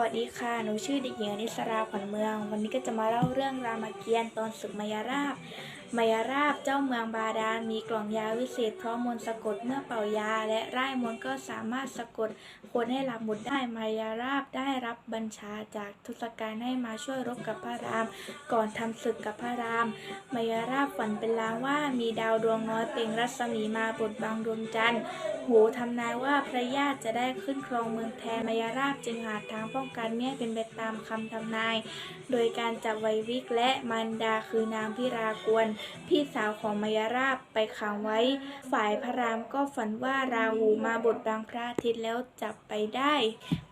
วัสดีค่ะ หนูชื่อเด็กหญิงอนิสราขวัญเมือง วันนี้ก็จะมาเล่าเรื่องรามเกียรติ์ตอนศึกมายาราบ มายาราบเจ้าเมืองบาดาลมีกล่องยาวิเศษพร้อมมนต์สะกดเมื่อเป่ายา และร่ายมนต์ก็สามารถสะกดคนให้หลับหมดได้ มายาราบได้รับบัญชาจากทศกัณฐ์ให้มาช่วยรบกับพระราม ก่อนทำศึกกับพระราม มายาราบฝันเป็นลางว่ามีดาวดวงน้อยเปล่งรัศมีมาบดบังดวงจันทร์ หูทำนายว่าพระญาติจะได้ขึ้นครองเมืองแทนมายาราบจึงหาทางป้องกันไม่ให้เป็นไปตามคำทำนาย โดยการจับไววิกและมารดาคือนางพิรากวนพี่สาวของมายาราบไปขังไว้ ฝ่ายพระรามก็ฝันว่าราหูมาบดบังพระอาทิตย์แล้วจับไปได้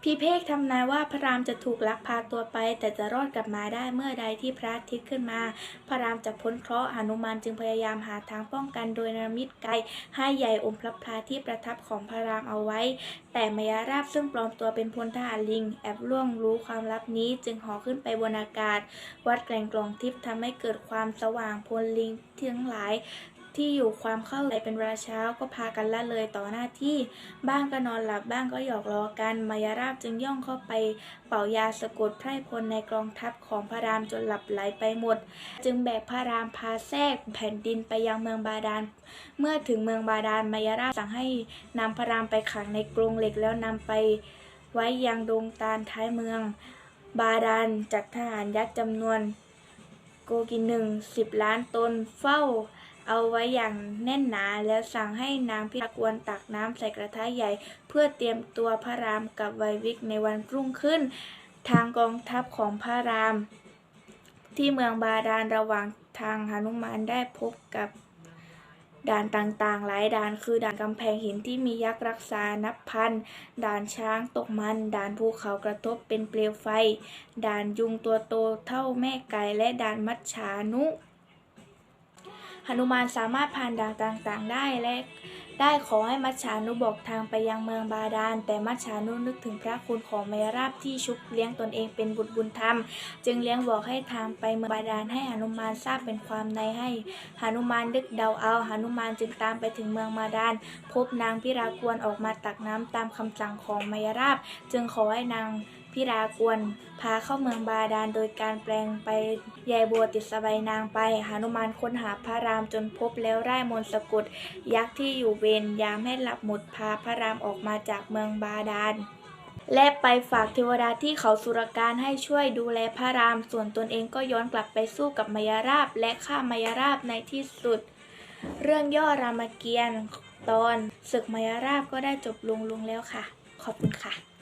พี่เพกทำนายว่าพระรามจะถูกลักพาตัวไป แต่จะรอดกลับมาได้เมื่อใดที่พระอาทิตย์ขึ้นมา พระรามจะพ้นเคราะห์หนุมานจึงพยายามหาทางป้องกันโดยนรมิตไกให้ใหญ่อมพระพลาที่ประทับของพระรามเอาไว้ แต่มายาราบซึ่งปลอมตัวเป็นพลทหารลิง แอบล่วงรู้ความลับนี้จึงหอขึ้นไปบนอากาศ วัดแกล่งกลองทิพย์ทำให้เกิดความสว่างพลลิงทั้งหลาย ที่อยู่ความเข้าใจเป็นเวลาเช้าก็พากันละเลยต่อหน้าที่ บ้างก็นอนหลับบ้างก็หยอกล้อกัน มายาราบจึงย่องเข้าไป เป่ายาสะกดไพร่พลในกองทัพของพระรามจนหลับไหลไปหมด จึงแบกพระรามพาแทรกแผ่นดินไปยังเมืองบาดาล เมื่อถึงเมืองบาดาลมายาราบสั่งให้นำพระรามไปขังในกรงเหล็กแล้วนำไปไว้ยังดงตาลท้ายเมือง บาดาลจัดทหารยักษ์จำนวน โกกินหนึ่งสิบล้านตนเฝ้า เอาไว้อย่างแน่นหนาแล้วสั่งให้นางพิรากวนตักน้ำใส่กระทะใหญ่ เพื่อเตรียมตัวพระรามกับไววิกในวันรุ่งขึ้น ทางกองทัพของพระราม ที่เมืองบาดาลระหว่างทางหนุมานได้พบกับด่านต่างๆ หลายด่านคือด่านกำแพงหินที่มียักษ์รักษานับพัน ด่านช้างตกมัน ด่านภูเขากระทบเป็นเปลวไฟ ด่านยุงตัวโตเท่าแม่ไก่และด่านมัจฉานุ นุมานสามารถผ่านด่านต่างๆ ได้และได้ขอให้มัจฉานุบอกทางไปยังเมืองบาดาล แต่มัจฉานุนึกถึงพระคุณของเมราบที่ชุบเลี้ยงตนเองเป็นบุตรบุญธรรม จึงเลี้ยงบอกให้ทางไปเมืองบาดาลให้หนุมานทราบเป็นความในให้หนุมานดึกเดาเอาหนุมานจึงตามไปถึงเมืองบาดาลพบนางพิรากวนออกมาตักน้ำตามคำสั่งของมายราบ จึงขอให้นาง พิรากวน พาเข้าเมืองบาดาลโดยการแปลงไปยายบัวติดสบายนางไปหานุมานค้นหาพระรามจนพบแล้วไร้มนสะกดยักษ์ที่อยู่เวรยามให้หลับหมดพาพระรามออกมาจากเมืองบาดาลและไปฝากเทวดาที่เขาสุรการให้ช่วยดูแลพระราม ส่วนตนเองก็ย้อนกลับไปสู้กับมายาราบและฆ่ามายาราบในที่สุด เรื่องย่อรามเกียรติ์ตอนศึกมายาราบก็ได้จบลงลงแล้วค่ะ ขอบคุณค่ะ